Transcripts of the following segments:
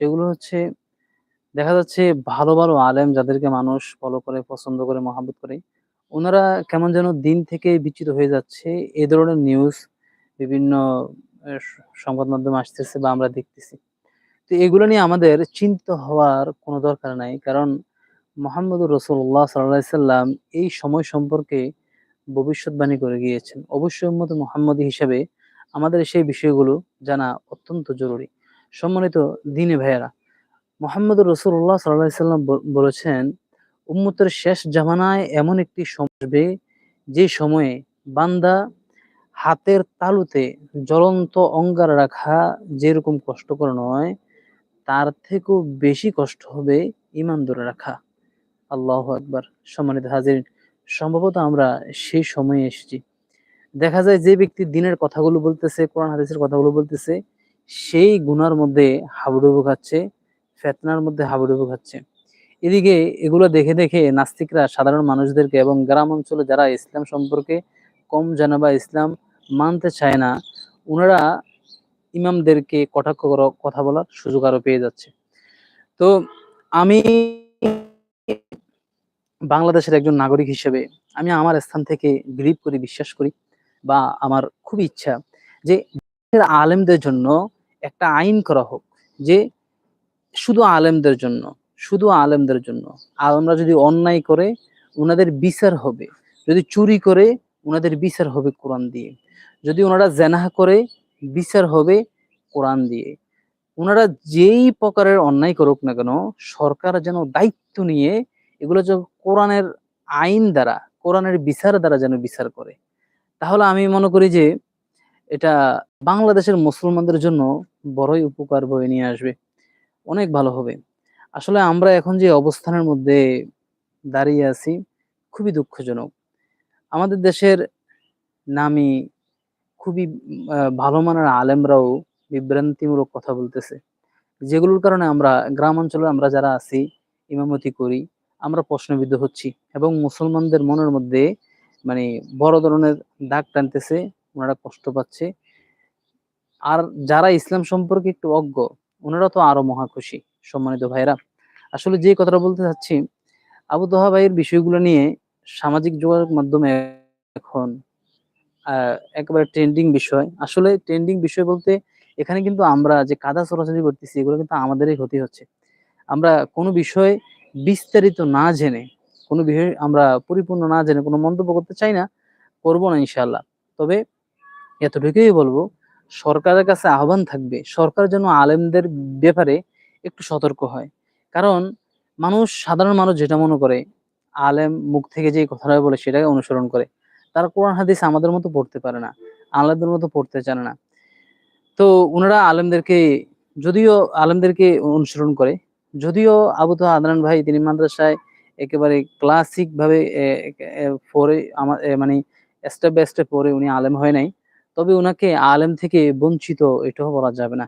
সেগুলো হচ্ছে দেখা যাচ্ছে ভালো, ভালো আলেম যাদেরকে মানুষ ফলো করে, পছন্দ করে, মহাব্বত করে, ওনারা কেমন যেন দিন থেকে বিচ্যুত হয়ে যাচ্ছে। এ ধরনের নিউজ বিভিন্ন সংবাদ মাধ্যমে আসতেছে বা আমরা দেখতেছি। তো এগুলো নিয়ে আমাদের চিন্তিত হওয়ার কোনো দরকার নাই। কারণ মোহাম্মদ রাসূলুল্লাহ সাল্লাল্লাহু আলাইহি সাল্লাম এই সময় সম্পর্কে ভবিষ্যৎবাণী করে গিয়েছেন। অবশ্যই উম্মতে মুহাম্মদী হিসাবে আমাদের সেই বিষয়গুলো জানা অত্যন্ত জরুরি। সম্মানিত দিনে ভাইয়েরা, মোহাম্মদ রাসূলুল্লাহ সাল্লাল্লাহু আলাইহি সাল্লাম বলেছেন, উম্মতের শেষ জামানায় এমন একটি সময় যে সময়ে বান্দা হাতের তালুতে জ্বলন্ত অঙ্গার রাখা যেরকম কষ্টকর নয়, তার থেকেও বেশি কষ্ট হবে ইমান ধরে রাখা। আল্লাহ একবার সম্মানিত হাজির সম্ভবত আমরা সেই সময়ে এসেছি। দেখা যায় যে ব্যক্তি দিনের কথাগুলো বলতেছে, কোরআন হাদিসের কথাগুলো বলতেছে, সেই গুনার মধ্যে হাবুডুবু খাচ্ছে, ফিতনার মধ্যে হাবুডুবু খাচ্ছে। এদিকে এগুলো দেখে, দেখে নাস্তিকরা সাধারণ মানুষদেরকে এবং গ্রাম অঞ্চলে যারা ইসলাম সম্পর্কে কম জানে বা ইসলাম মানতে চায় না, উনারা ইমামদেরকে কটাক্ষ করা কথা বলার সুযোগ আরও পেয়ে যাচ্ছে। তো আমি বাংলাদেশের একজন নাগরিক হিসেবে আমি আমার স্থান থেকে বিলিভ করি, বিশ্বাস করি বা আমার খুব ইচ্ছা যে আলেমদের জন্য একটা আইন করা হোক যে শুধু আলেমদের জন্য, শুধু আলেমদের জন্য। আলেমরা যদি অন্যায় করে ওনাদের বিচার হবে। যদি চুরি করে ওনাদের বিচার হবে কোরআন দিয়ে। যদি ওনারা জেনাহ করে বিচার হবে কোরআন দিয়ে। ওনারা যেই প্রকারের অন্যায় করুক না কেন সরকার যেন দায়িত্ব নিয়ে এগুলো যে কোরআনের আইন দ্বারা, কোরআনের বিচার দ্বারা যেন বিচার করে। তাহলে আমি মনে করি যে এটা বাংলাদেশের মুসলমানদের জন্য বড়ই উপকার বয়ে নিয়ে আসবে। অনেক ভালো হবে। আসলে আমরা এখন যে অবস্থানের মধ্যে দাঁড়িয়ে আছি খুবই দুঃখজনক। আমাদের দেশের নামী খুবই ভালো মানের আলেমরাও বিভ্রান্তিমূলক কথা বলতেছে। যেগুলোর কারণে আমরা গ্রাম অঞ্চলে আমরা যারা আছি, ইমামতি করি, আমরা প্রশ্নবিদ্ধ হচ্ছি এবং মুসলমানদের মনের মধ্যে মানে বড় ধরনের দাগ টানতেছে, উনারা কষ্ট পাচ্ছে। আর যারা ইসলাম সম্পর্কে একটু অজ্ঞ, উনারা তো আরও মহা খুশি। সম্মানিত ভাইয়েরা, আসলে যে কথাটা বলতে চাচ্ছি, আবু তোহা ভাইয়ের বিষয়গুলো নিয়ে সামাজিক যোগাযোগ মাধ্যমে এখন একেবারে ট্রেন্ডিং বিষয়। আসলে ট্রেন্ডিং বিষয় বলতে এখানে কিন্তু আমরা যে কাদা ছোড়াছুড়ি করতেছি এগুলো কিন্তু আমাদেরই ক্ষতি হচ্ছে। আমরা কোনো বিষয় বিস্তারিত না জেনে, কোনো বিষয় আমরা পরিপূর্ণ না জেনে কোনো মন্তব্য করতে চাই না, করব না ইনশাল্লাহ তবে এতটুকুই বলব, সরকারের কাছে আহ্বান থাকবে, সরকার যেন আলেমদের ব্যাপারে একটু সতর্ক হয়। কারণ মানুষ সাধারণ মানুষ যেটা মনে করে, আলেম মুখ থেকে যে কথাটা বলে সেটাকে অনুসরণ করে। তারা কোরআন হাদিস আমাদের মতো পড়তে পারে না। আলেমদের মতো পড়তে জানে না। তো উনারা আলেমদেরকে যদিও আলেমদেরকে অনুসরণ করে, যদিও আবু তোহা আদনান ভাই তিনি মাদ্রাসায় একেবারে ক্লাসিক ভাবে এ এ পড়ে আমা এ মানে স্টেপ বাই স্টেপ পরে উনি আলেম হয় নাই। তবে ওনাকে আলেম থেকে বঞ্চিত এটাও বলা যাবে না।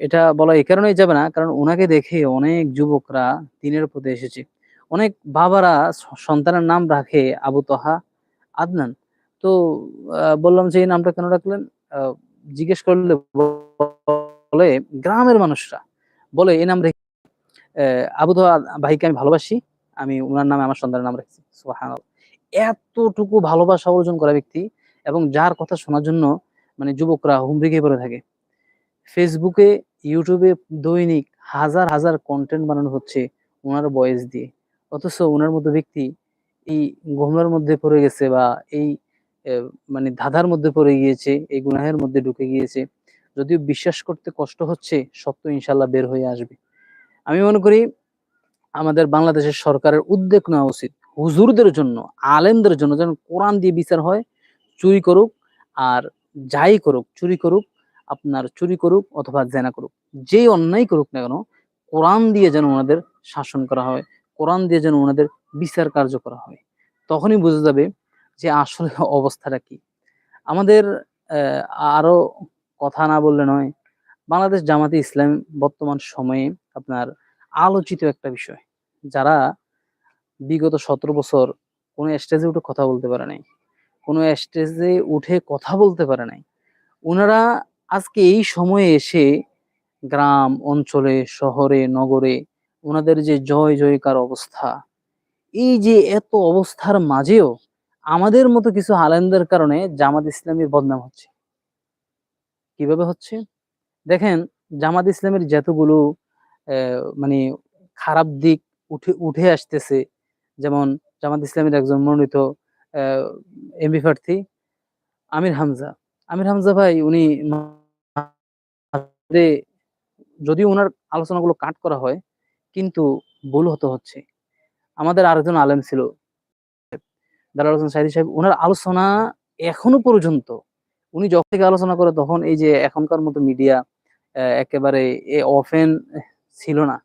এটা বলা এই কারণেই যাবে না, কারণ ওনাকে দেখে অনেক যুবকরা দিনের পথে এসেছে। অনেক বাবারা সন্তানের নাম রাখে আবু তোহা আদনান। তো বললাম যে, "এই নামটা কেন রাখলেন?" জিজ্ঞেস করলে বলে গ্রামের মানুষরা বলে, "এই নাম রেখে আবু তোহা ভাইকে আমি ভালোবাসি। আমি ওনার নামে আমার সন্তানের নাম রেখেছি! এতটুকু ভালোবাসা অর্জন করা ব্যক্তি এবং যার কথা শোনার জন্য মানে যুবকরা হুমড়ি পড়ে থাকে। ফেসবুকে, ইউটিউবে দৈনিক হাজার, হাজার কন্টেন্ট বানানো হচ্ছে ওনার ভয়েস দিয়ে। অথচ ওনার মতো ব্যক্তি এই গোমরার মধ্যে পড়ে গেছে বা এই মানে ধাঁধার মধ্যে পড়ে গিয়েছে, এই গুনাহের মধ্যে ঢুকে গিয়েছে। যদিও বিশ্বাস করতে কষ্ট হচ্ছে, সত্য ইনশাল্লাহ বের হয়ে আসবে। আমি মনে করি আমাদের বাংলাদেশের সরকারের উদ্যোগ নেওয়া উচিত। হুজুরদের জন্য, আলেমদের জন্য যেন কোরআন দিয়ে বিচার হয়। চুরি করুক আর যাই করুক, চুরি করুক, আপনার চুরি করুক অথবা জেনা করুক। যেই অন্যায় করুক না কেন, কোরআন দিয়ে যেন ওনাদের শাসন করা হয়। কোরআন দিয়ে যেন ওনাদের বিচার কার্য করা হয়। তখনই বোঝা যাবে যে আসলে অবস্থাটা কি। আমাদের আরও কথা না বললে নয়। বাংলাদেশ জামাতে ইসলাম বর্তমান সময়ে আপনার আলোচিত একটা বিষয়। যারা বিগত ১৭ বছর কোনো স্টেজে উঠে কথা বলতে পারে নাই। কোনো স্টেজে উঠে কথা বলতে পারে নাই। ওনারা আজকে এই সময়ে এসে গ্রাম, অঞ্চলে, শহরে, নগরে ওনাদের যে জয় জয়কার অবস্থা, এই যে এত অবস্থার মাঝেও আমাদের মতো কিছু আলেমদের কারণে জামাত ইসলামের বদনাম হচ্ছে কীভাবে হচ্ছে দেখেন, জামাত ইসলামের যতগুলো মানে খারাপ দিক উঠে উঠে আসতেছে, যেমন জামাত ইসলামের একজন মনোনীত এমপি প্রার্থী আমির হামজা। আমির হামজা ভাই, উনি যদি ওনার আলোচনাগুলো কাট করা হয়, কিন্তু ভুল হতে হচ্ছে। আমাদের আরেকজন আলেম ছিল, দালাল হোসেন সাইদি সাহেব, ওনার আলোচনা এখনও পর্যন্ত, উনি যখন থেকে আলোচনা করে তখন এই যে এখনকার মতো মিডিয়া একেবারে এ অফেন ছিল না।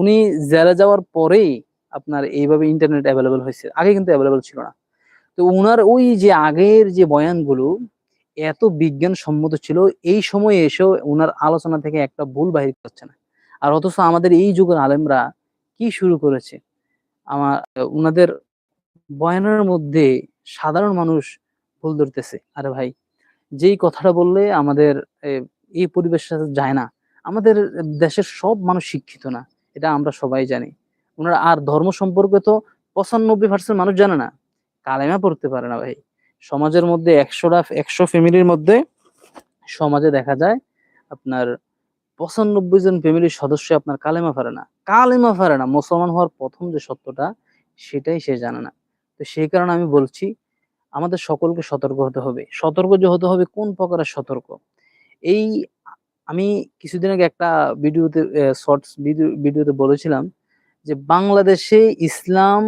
উনি জেলে যাওয়ার পরেই আপনার এইভাবে ইন্টারনেট অ্যাভেলেবল হয়েছে। আগে কিন্তু অ্যাভেলেবল ছিল না। তো ওনার ওই যে আগের যে বয়ানগুলো, এত বিজ্ঞান সম্মত ছিল, এই সময়ে এসেও ওনার আলোচনা থেকে একটা ভুল বাহির করছে না। আর অথচ আমাদের এই যুগের আলেমরা কি শুরু করেছে? আমার ওনাদের বয়ানের মধ্যে সাধারণ মানুষ ভুল ধরতেছে। আরে ভাই, যেই কথাটা বললে আমাদের এই পরিবেশের সাথে যায় না। আমাদের দেশের সব মানুষ শিক্ষিত না, এটা আমরা সবাই জানি। ওনারা আর ধর্ম সম্পর্কে তো পঁচানব্বই পার্সেন্ট মানুষ জানে না। কালেমা পড়তে পারে না ভাই। সমাজের মধ্যে একশোটা একশো ফ্যামিলির মধ্যে সমাজে দেখা যায়, আপনার পঁচানব্বই জন ফ্যামিলির সদস্য আপনার কালেমা পারে না। কালেমা পারে না। মুসলমান হওয়ার প্রথম যে সত্যটা, সেটাই সে জানে না। তো সেই কারণে আমি বলছি, আমাদের সকলকে সতর্ক হতে হবে। সতর্ক যে হতে হবে, কোন প্রকারের সতর্ক? এই আমি কিছুদিন আগে একটা ভিডিওতে শর্টস ভিডিও, ভিডিওতে বলেছিলাম যে বাংলাদেশে ইসলাম,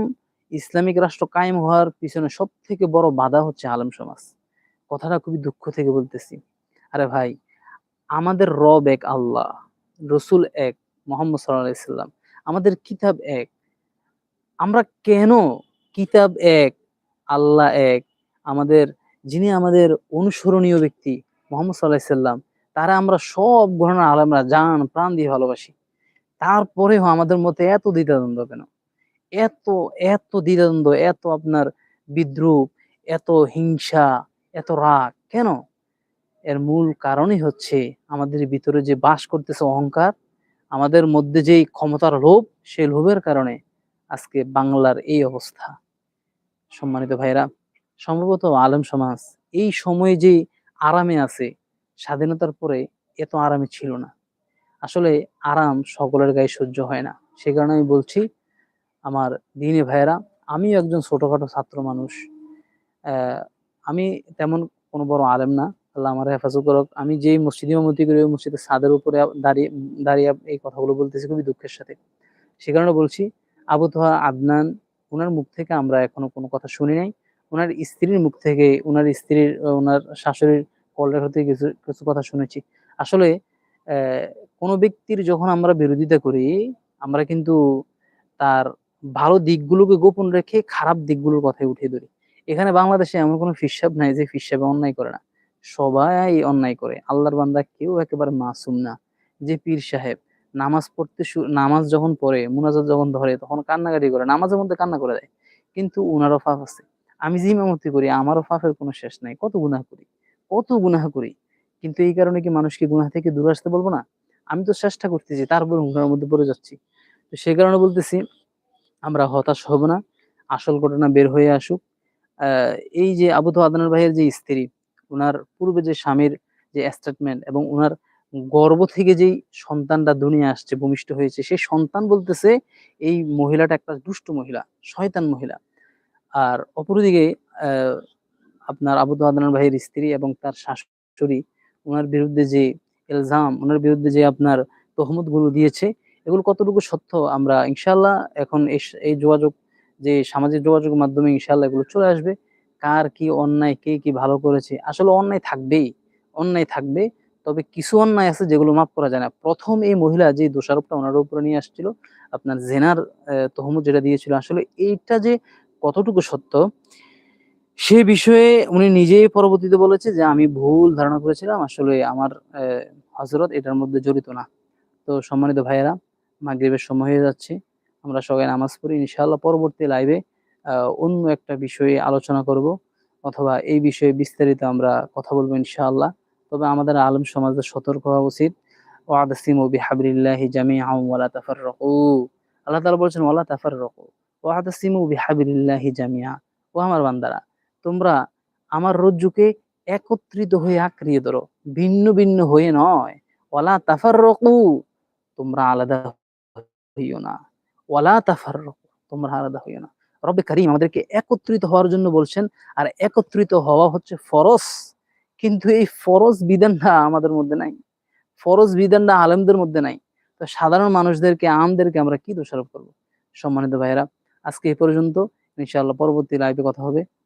ইসলামিক রাষ্ট্র কায়েম হওয়ার পিছনে সব থেকে বড় বাধা হচ্ছে আলেম সমাজ। কথাটা খুবই দুঃখ থেকে বলতেছি। আরে ভাই, আমাদের রব এক আল্লাহ, রসুল এক মোহাম্মদ সাল্লাহ ইসলাম আমাদের কিতাব এক। আমরা কেন কিতাব এক, আল্লাহ এক? আমাদের, যিনি আমাদের অনুসরণীয় ব্যক্তি মোহাম্মদ সাল্লাহ সাল্লাম, তারা আমরা সব ঘটনা আলমরা, জান, প্রাণ দিয়ে ভালোবাসি। তারপরেও আমাদের মধ্যে এত দ্বিধাদ্বন্দ্ব কেন? এত এত দ্বিধাদ্বন্দ্ব, এত আপনার বিদ্রুপ, এত হিংসা, এত রাগ, কেন? এর মূল কারণই হচ্ছে আমাদের ভিতরে যে বাস করতেছে অহংকার, আমাদের মধ্যে যেই ক্ষমতার লোভ, সেই লোভের কারণে আজকে বাংলার এই অবস্থা। সম্মানিত ভাইরা সম্ভবত আলেম সমাজ এই সময়ে যে আরামে আছে, স্বাধীনতার পরে এত আরামে ছিল না। আসলে আরাম সকলের গায়ে সহ্য হয় না। সে কারণে আমি বলছি, আমার দিনে ভাইয়েরা, আমিও একজন ছোটখাটো ছাত্র মানুষ। আমি তেমন কোনো বড় আলেম না, আল্লাহ আমার হেফাজত করক। আমি যেই মসজিদে ইমামতি করি, ওই মসজিদের ছাদের উপরে দাঁড়িয়ে দাঁড়িয়ে এই কথাগুলো বলতেছি খুবই দুঃখের সাথে। সে কারণে বলছি, আবু তোহা আদনান ওনার মুখ থেকে আমরা এখনও কোনো কথা শুনি নাই। ওনার স্ত্রীর মুখ থেকে ওনার স্ত্রীর ওনার শাশুড়ির কলের হতে কিছু কিছু কথা শুনেছি। আসলে কোনো ব্যক্তির যখন আমরা বিরোধিতা করি, আমরা কিন্তু তার ভালো দিকগুলোকে গোপন রেখে খারাপ দিকগুলোর কথাই উঠিয়ে ধরি। এখানে বাংলাদেশে এমন কোনো ফিসাব নাই যে ফিসাবে অন্যায় করে না। সবাই অন্যায় করে। আল্লাহর বান্দা কেউ একেবারে মাসুম না। যে পীর সাহেব নামাজ পড়তে নামাজ যখন পড়ে, মুনাজাত যখন ধরে, তখন কান্নাকাটি করে, নামাজের মধ্যে কান্না করে দেয়। কিন্তু উনারও ফাফ আছে। আমি যে ইমামতি করি আমারও ফাফের কোনো শেষ নাই। কত গুনাহ করি? কত গুনাহ করি? কিন্তু এই কারণে কি মানুষকে গুনাহ থেকে দূরে আসতে বলব না? আমি তো চেষ্টা করতেছি তারপর গুনার মধ্যে পড়ে যাচ্ছি। তো সেই কারণে বলতেছি, আমরা হতাশ হব না, আসল ঘটনা বের হয়ে আসুক। এই যে আবু তো আদনার ভাইয়ের যে স্ত্রী ওনার পূর্বে যে স্বামীর যে স্টেটমেন্ট এবং ওনার গর্ব থেকে যেই সন্তানটা দুনিয়া আসছে, ভূমিষ্ঠ হয়েছে, সেই সন্তান বলতেছে, এই মহিলাটা একটা দুষ্ট মহিলা, শয়তান মহিলা। আর অপরদিকে আপনার আবু তো আদনান ভাইয়ের স্ত্রী এবং তার শাশুড়ি ওনার বিরুদ্ধে যে ইলজাম, ওনার বিরুদ্ধে যে আপনার তহমতগুলো দিয়েছে, এগুলো কতটুকু সত্য আমরা ইনশাল্লাহ এখন এই যোগাযোগ, যে সামাজিক যোগাযোগের মাধ্যমে ইনশাল্লাহ এগুলো চলে আসবে। কার কি অন্যায়, কে কি ভালো করেছে, আসলে অন্যায় থাকবেই, অন্যায় থাকবে। তবে কিছু অন্যায় আছে যেগুলো মাফ করা যায় না। প্রথম এই মহিলা যে দোষারোপটা ওনার উপরে নিয়ে আসছিল, আপনার জেনার তহমত যেটা দিয়েছিল, আসলে এইটা যে কতটুকু সত্য সে বিষয়ে উনি নিজেই পরবর্তীতে বলেছে যে, আমি ভুল ধারণা করেছিলাম। আসলে আমার হজরত এটার মধ্যে জড়িত না। তো সম্মানিত ভাইয়েরা, মাগরিবের সময় হয়ে যাচ্ছে। আমরা সবাই নামাজ পড়ি। ইনশাআল্লাহ পরবর্তী লাইভে অন্য একটা বিষয়ে আলোচনা করব অথবা এই বিষয়ে বিস্তারিত আমরা কথা বলব ইনশাআল্লাহ। তবে আমাদের আলম সমাজের সতর্ক হওয়া উচিত। ওয়াদাসিমু বিহাবিলিল্লাহি জামিআন ওয়া লা তাফাররাকু। আল্লাহ তাআলা বলছেন, ওয়ালা তাফাররাকু। ওয়াদাসিমু বিহাবিলিল্লাহি জামিআ ও আমার বান্দারা তোমরা আমার রজ্জুকে একত্রিত হয়ে আঁকড়িয়ে ধরো। ভিন্ন ভিন্ন হয়ে নয়। ওয়ালা তাফাররাকু, তোমরা আলাদা হইও না। ওয়ালা তাফাররাকু, তোমরা আলাদা হইও না। রব্বে কারীম আমাদেরকে একত্রিত হওয়ার জন্য বলছেন, আর একত্রিত হওয়া হচ্ছে ফরজ। কিন্তু এই ফরজ বিধানটা আমাদের মধ্যে নাই। ফরজ বিধানটা আলেমদের মধ্যে নাই। তো সাধারণ মানুষদেরকে, আমদেরকে আমরা কি দোষারোপ করব? সম্মানিত ভাইয়েরা, আজকে এই পর্যন্ত। ইনশাআল্লাহ পরবর্তী লাইভে কথা হবে।